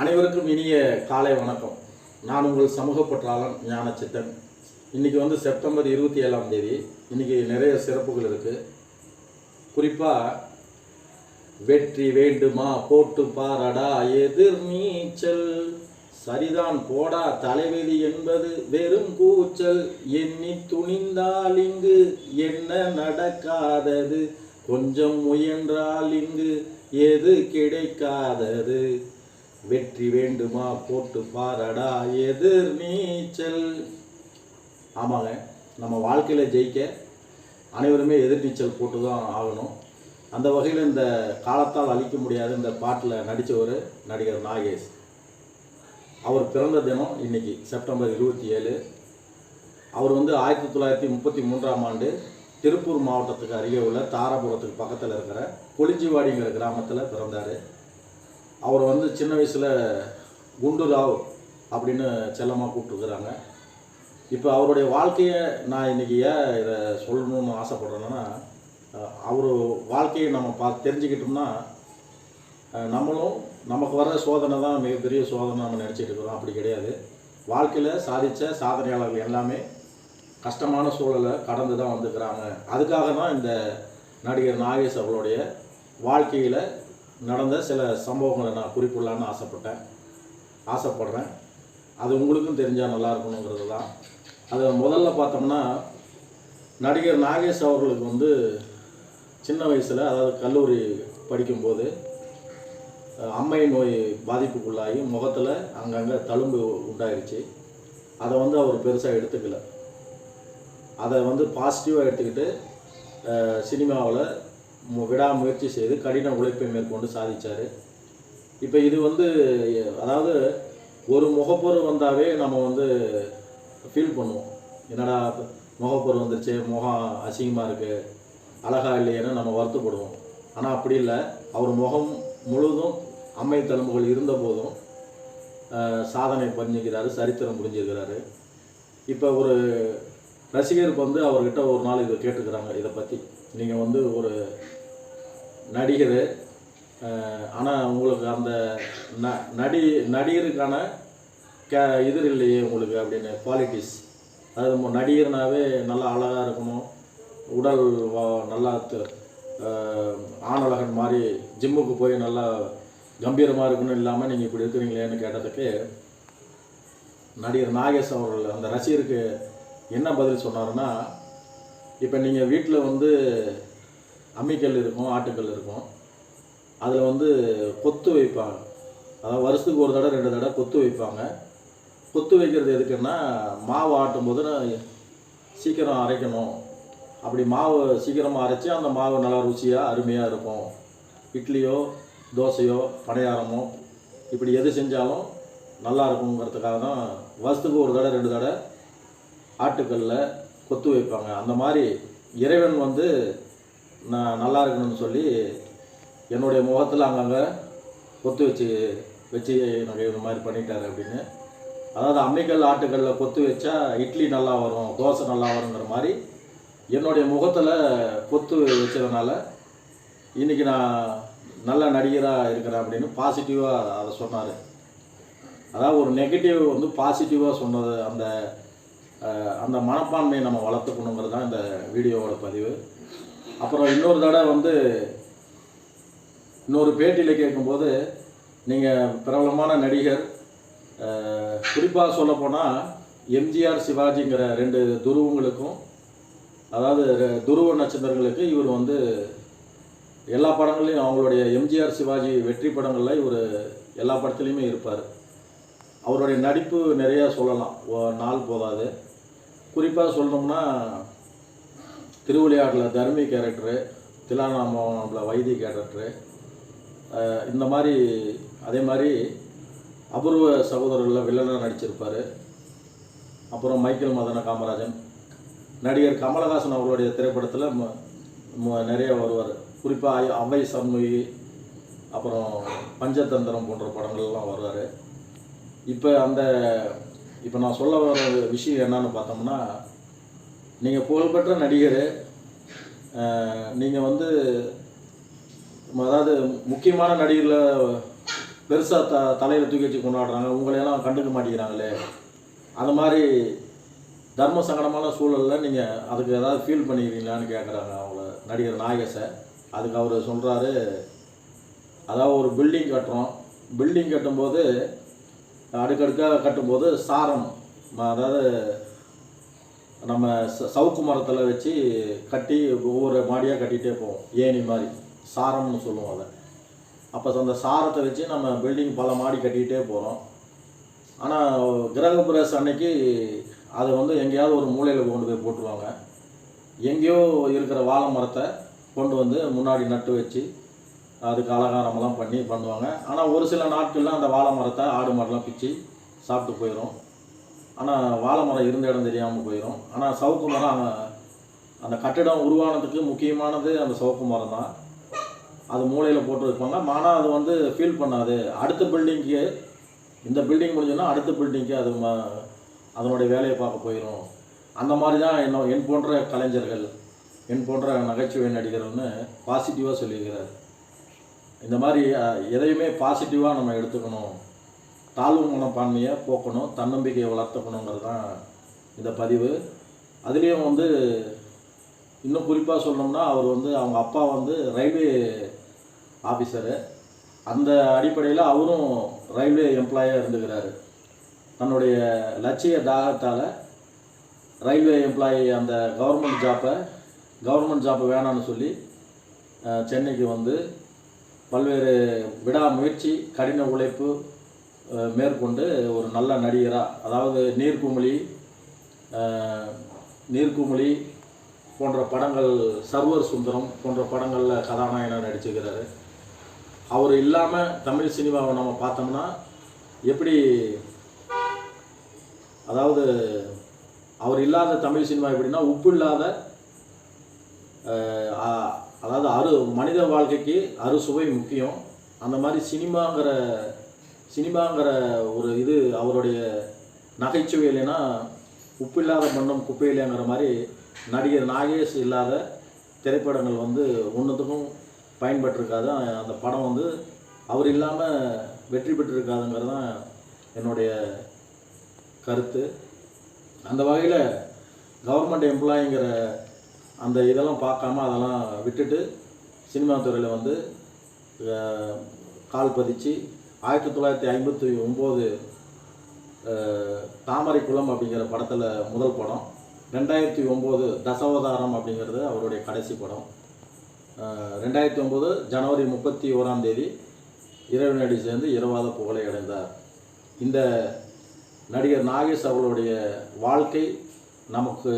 அனைவருக்கும் இனிய காலை வணக்கம். நான் உங்கள் சமூக பற்றாளன் ஞானச்சித்தன். இன்னைக்கு வந்து செப்டம்பர் இருபத்தி ஏழாம் தேதி. இன்றைக்கி நிறைய சிறப்புகள் இருக்குது குறிப்பாக வெற்றி வேண்டுமா போட்டு பாரடா எதிர் நீச்சல். சரிதான் போடா தலைவிதி என்பது வெறும் கூச்சல். எண்ணி துணிந்தால் இங்கு என்ன நடக்காதது? கொஞ்சம் முயன்றால் இங்கு எது கிடைக்காதது? வெற்றி வேண்டுமா போட்டு பாரடா எதிர் நீச்சல் ஆமாங்க நம்ம வாழ்க்கையில் ஜெயிக்க அனைவருமே எதிர்நீச்சல் போட்டு தான் ஆகணும். அந்த வகையில் இந்த காலத்தால் அழிக்க முடியாத இந்த பாட்டில் நடித்தவர் நடிகர் நாகேஷ். அவர் பிறந்த தினம் இன்றைக்கி செப்டம்பர் இருபத்தி ஏழு. அவர் வந்து ஆயிரத்தி தொள்ளாயிரத்தி முப்பத்தி மூன்றாம் ஆண்டு திருப்பூர் மாவட்டத்துக்கு அருகே உள்ள தாராபுரத்துக்கு பக்கத்தில் இருக்கிற கொளிஞ்சிவாடிங்கிற கிராமத்தில் பிறந்தார். அவர் வந்து சின்ன வயசில் குண்டு ராவ் அப்படின்னு செல்லமாக கூப்பிட்டுருக்குறாங்க. இப்போ அவருடைய வாழ்க்கையை நான் இன்றைக்கி ஏன் இதை சொல்லணும்னு ஆசைப்பட்றேன்னா அவர் வாழ்க்கையை நம்ம பா தெரிஞ்சுக்கிட்டோம்னா நம்மளும் நமக்கு வர சோதனை தான் மிகப்பெரிய சோதனை நம்ம நினச்சிட்டு இருக்கிறோம். அப்படி கிடையாது. வாழ்க்கையில் சாதித்த சாதனையாளர்கள் எல்லாமே கஷ்டமான சூழலை கடந்து தான் வந்துக்கிறாங்க. அதுக்காக தான் இந்த நடிகர் நாகேஷ் அவர்களுடைய வாழ்க்கையில் நடந்த சில சம்பவங்களை நான் குறிப்பிடலான்னு ஆசைப்பட்டேன். ஆசைப்படுறேன். அது உங்களுக்கும் தெரிஞ்சால் நல்லா இருக்கணுங்கிறது தான். அது முதல்ல பார்த்தோம்னா நடிகர் நாகேஷ் அவர்களுக்கு வந்து சின்ன வயசில் அதாவது கல்லூரி படிக்கும்போது அம்மை நோய் பாதிப்புக்குள்ளாகி முகத்தில் அங்கங்கே தழும்பு உண்டாயிருச்சு. அதை வந்து அவர் பெருசாக எடுத்துக்கல. அதை வந்து பாசிட்டிவாக எடுத்துக்கிட்டு சினிமாவில் விடாமுயற்சி செய்து கடின உழைப்பை மேற்கொண்டு சாதிச்சார். இப்போ இது வந்து அதாவது ஒரு முகப்பொரு வந்தாவே நம்ம வந்து ஃபீல் பண்ணுவோம். என்னடா முகப்பொரு வந்துருச்சு முகம் அசிங்கமாக இருக்குது அழகா இல்லையேன்னு நம்ம வருத்தப்படுவோம். ஆனால் அப்படி இல்லை. அவர் முகம் முழுதும் அம்மை தழும்புகள் இருந்த போதும் சாதனை பண்ணிக்கிறாரு சரித்திரம் புரிஞ்சிருக்கிறாரு இப்போ ஒரு ரசிகருக்கு வந்து அவர்கிட்ட ஒரு நாள் இதை கேட்டுக்கிறாங்க இதை பற்றி நீங்கள் வந்து ஒரு நடிகர் ஆனால் உங்களுக்கு அந்த ந நடி நடிகருக்கான கே இது இல்லையே உங்களுக்கு அப்படின்னு குவாலிட்டிஸ் அதாவது நடிகர்னாவே நல்லா அழகாக இருக்கணும் உடல் வா- நல்லா ஆணழகன் மாதிரி ஜிம்முக்கு போய் நல்லா கம்பீரமாக இருக்கணும் இல்லாமல் நீங்கள் இப்படி இருக்கிறீங்களேன்னு கேட்டதுக்கு நடிகர் நாகேஷ் அவர்கள் அந்த ரசிகருக்கு என்ன பதில் சொன்னாருன்னா இப்போ நீங்கள் வீட்டில் வந்து அம்மிக்கல் இருக்கும் ஆட்டுக்கல் இருக்கும். அதில் வந்து கொத்து வைப்பாங்க. அதாவது வருஷத்துக்கு ஒரு தடவை ரெண்டு தடவை கொத்து வைப்பாங்க. கொத்து வைக்கிறது எதுக்குன்னா மாவு ஆட்டும் போது சீக்கிரம் அரைக்கணும். அப்படி மாவு சீக்கிரமாக அரைச்சி அந்த மாவு நல்லா ருசியாக அருமையாக இருக்கும். இட்லியோ தோசையோ பணியாரமோ இப்படி எது செஞ்சாலும் நல்லா இருக்குங்கிறதுக்காக தான் வருஷத்துக்கு ஒரு தடவை ரெண்டு தடவை ஆட்டுக்கல்ல கொத்து வைப்பாங்க. அந்த மாதிரி இறைவன் வந்து நான் நல்லா இருக்கணும்னு சொல்லி என்னுடைய முகத்தில் அங்கங்கே கொத்து வச்சு வச்சு எனக்கு இது மாதிரி பண்ணிட்டாரு அப்படின்னு. அதாவது அம்மிக்கல் ஆட்டுக்கல்லில் கொத்து வச்சா இட்லி நல்லா வரும் தோசை நல்லா வருங்கிற மாதிரி என்னுடைய முகத்தில் கொத்து வச்சதுனால இன்றைக்கி நான் நல்ல நடிகராக இருக்கிறேன் அப்படின்னு பாசிட்டிவாக அதை சொன்னார். அதாவது ஒரு நெகட்டிவ் வந்து பாசிட்டிவாக சொன்னது அந்த அந்த மனப்பான்மையை நம்ம வளர்த்துக்கணுங்கிறது தான் இந்த வீடியோவோட பதிவு. அப்புறம் இன்னொரு தடவை வந்து இன்னொரு பேட்டியில் கேட்கும்போது நீங்கள் பிரபலமான நடிகர் குறிப்பாக சொல்லப்போனால் எம்ஜிஆர் சிவாஜிங்கிற ரெண்டு துருவங்களுக்கும் அதாவது துருவ நட்சத்திரங்களுக்கு இவர் வந்து எல்லா படங்கள்லையும் அவங்களுடைய எம்ஜிஆர் சிவாஜி வெற்றி படங்களில் இவர் எல்லா படத்துலையுமே இருப்பார். அவருடைய நடிப்பு நிறையா சொல்லலாம். நாள் போதாது. குறிப்பாக சொல்லணும்னா திருவிளையாடில் தர்மி கேரக்டரு திலானாமத்தில் வைதி கேரக்டரு இந்த மாதிரி அதே மாதிரி அபூர்வ சகோதரர்களில் வில்லனாக நடிச்சிருப்பார். அப்புறம் மைக்கேல் மதன காமராஜன். நடிகர் கமலஹாசன் அவர்களுடைய திரைப்படத்தில் ம- ம- நிறைய வருவார். குறிப்பாக அவை சண்முகி அப்புறம் பஞ்சதந்திரம் போன்ற படங்கள்லாம் வருவார். இப்போ அந்த இப்போ நான் சொல்ல வர விஷயம் என்னன்னு பார்த்தோம்னா நீங்கள் புகழ்பெற்ற நடிகர் நீங்கள் வந்து அதாவது முக்கியமான நடிகர்களை பெருசாக த தலையில் தூக்கி வச்சு கொண்டாடுறாங்க உங்களையெல்லாம் கண்டுக்க மாட்டேங்கிறாங்களே. அது மாதிரி தர்ம சங்கடமான சூழலில் நீங்கள் அதுக்கு ஏதாவது ஃபீல் பண்ணிக்கிறீங்களான்னு கேட்குறாங்க அவங்கள நடிகர் நாகேஷை அதுக்கு அவர் சொல்கிறாரு அதாவது ஒரு பில்டிங் கட்டுறோம். பில்டிங் கட்டும்போது அடுக்கடுக்காக கட்டும்போது சாரம் அதாவது நம்ம ச- சவுக்கு மரத்தில் வச்சு கட்டி ஒவ்வொரு மாடியாக கட்டிகிட்டே போவோம். ஏணி மாதிரி. சாரம்னு சொல்லுவோம் அதை. அப்போ அந்த சாரத்தை வச்சு நம்ம பில்டிங் பல மாடி கட்டிக்கிட்டே போகிறோம் ஆனால் கிரகப்பிரவேசம் அன்னைக்கு அதை வந்து எங்கேயாவது ஒரு மூலையில் கொண்டு போய் போட்டுருவாங்க. எங்கேயோ இருக்கிற வாழை மரத்தை கொண்டு வந்து முன்னாடி நட்டு வச்சு அதுக்கு அலங்காரமெல்லாம் பண்ணி பண்ணுவாங்க. ஆனால் ஒரு சில நாட்களில் அந்த வாழை மரத்தை ஆடு மாடெல்லாம் பிச்சு சாப்பிட்டு போயிடும் ஆனால் வாழை மரம் இருந்த இடம் தெரியாமல் போயிடும் ஆனால் சவுக்கு மரம் அந்த கட்டிடம் உருவானதுக்கு முக்கியமானது அந்த சவுக்கு மரம் தான். அது மூலையில் போட்டு வைப்பாங்க. ஆனால் அது வந்து ஃபீல் பண்ணாது. அடுத்த பில்டிங்க்கு இந்த பில்டிங் முடிஞ்சோன்னா அடுத்த பில்டிங்க்கு அது ம அதனுடைய வேலையை பார்க்க போயிடும் அந்த மாதிரி தான் என்ன என் போன்ற கலைஞர்கள் என் போன்ற நகைச்சுவை நடிகர்னு பாசிட்டிவாக சொல்லியிருக்கிறார். இந்த மாதிரி எதையுமே பாசிட்டிவாக நம்ம எடுத்துக்கணும். தாழ்வு மனப்பான்மையை போக்கணும். தன்னம்பிக்கையை வளர்த்துக்கணுங்கிறது தான் இந்த பதிவு. அதுலேயும் வந்து இன்னும் குறிப்பாக சொல்லணும்னா அவர் வந்து அவங்க அப்பா வந்து ரயில்வே ஆஃபீஸரு அந்த அடிப்படையில் அவரும் ரயில்வே எம்ப்ளாயாக இருந்துக்கிறாரு. தன்னுடைய லட்சிய தாகத்தால் ரயில்வே எம்ப்ளாயி அந்த கவர்மெண்ட் ஜாப்பை கவர்மெண்ட் ஜாப்பை வேணான்னு சொல்லி சென்னைக்கு வந்து பல்வேறு விடாமுயற்சி கடின உழைப்பு மேற்கொண்டு ஒரு நல்ல நடிகராக அதாவது நீர்க்குமிழி நீர்க்குமிழி போன்ற படங்கள் சர்வர் சுந்தரம் போன்ற படங்களில் கதாநாயகனாக நடிச்சிருக்கிறாரு. அவர் இல்லாமல் தமிழ் சினிமாவை நம்ம பார்த்தோம்னா எப்படி அதாவது அவர் இல்லாத தமிழ் சினிமா எப்படின்னா உப்பு இல்லாத அதாவது அரு மனித வாழ்க்கைக்கு அறுசுவை முக்கியம். அந்த மாதிரி சினிமாங்கிற சினிமாங்கிற ஒரு இது அவருடைய நகைச்சுவை இல்லைன்னா உப்பு இல்லாத மண்ணும் குப்பையிலேங்கிற மாதிரி நடிகர் நாகேஷ் இல்லாத திரைப்படங்கள் வந்து ஒன்றுத்துக்கும் பயன்பட்டிருக்காது. அந்த படம் வந்து அவர் இல்லாமல் வெற்றி பெற்றிருக்காதுங்கிறது தான் என்னுடைய கருத்து. அந்த வகையில் கவர்மெண்ட் எம்ப்ளாயிங்கிற அந்த இதெல்லாம் பார்க்காம அதெல்லாம் விட்டுட்டு சினிமா துறையில் வந்து கால் பதிச்சு ஆயிரத்தி தொள்ளாயிரத்தி ஐம்பத்தி ஒம்பது தாமரைக்குளம் அப்படிங்கிற படத்தில் முதல் படம் ரெண்டாயிரத்தி ஒம்பது தசவதாரம் அப்படிங்கிறது அவருடைய கடைசி படம். ரெண்டாயிரத்தி ஒம்பது ஜனவரி முப்பத்தி ஓராம் தேதி இறைவனடி சேர்ந்து இரவாத புகழை அடைந்தார். இந்த நடிகர் நாகேஷ் அவர்களுடைய வாழ்க்கை நமக்கு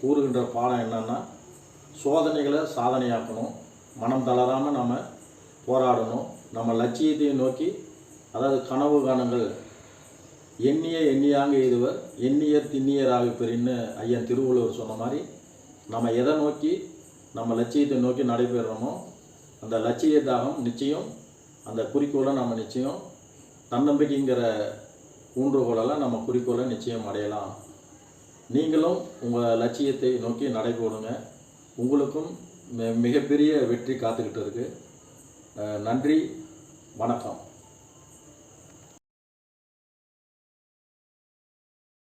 கூறுகின்ற பாடம் என்னன்னா சோதனைகளை சாதனையாக்கணும். மனம் தளராமல் நம்ம போராடணும். நம்ம லட்சியத்தை நோக்கி அதாவது கனவு காணுங்கள். எண்ணிய எண்ணியாங்க இதுவர் எண்ணியர் திண்ணியராக பெறின்னு ஐயன் திருவள்ளுவர் சொன்ன மாதிரி நம்ம எதை நோக்கி நம்ம லட்சியத்தை நோக்கி நடைபெறுறோமோ அந்த லட்சிய தாகம் நிச்சயம் அந்த குறிக்கோளை நம்ம நிச்சயம் தன்னம்பிக்கைங்கிற ஊன்றுகோலெல்லாம் நம்ம குறிக்கோளை நிச்சயம் அடையலாம். நீங்களும் உங்கள் லட்சியத்தை நோக்கி நடைபோடுங்க. உங்களுக்கும் மிகப்பெரிய வெற்றி காத்துக்கிட்டு இருக்கு. நன்றி வணக்கம்.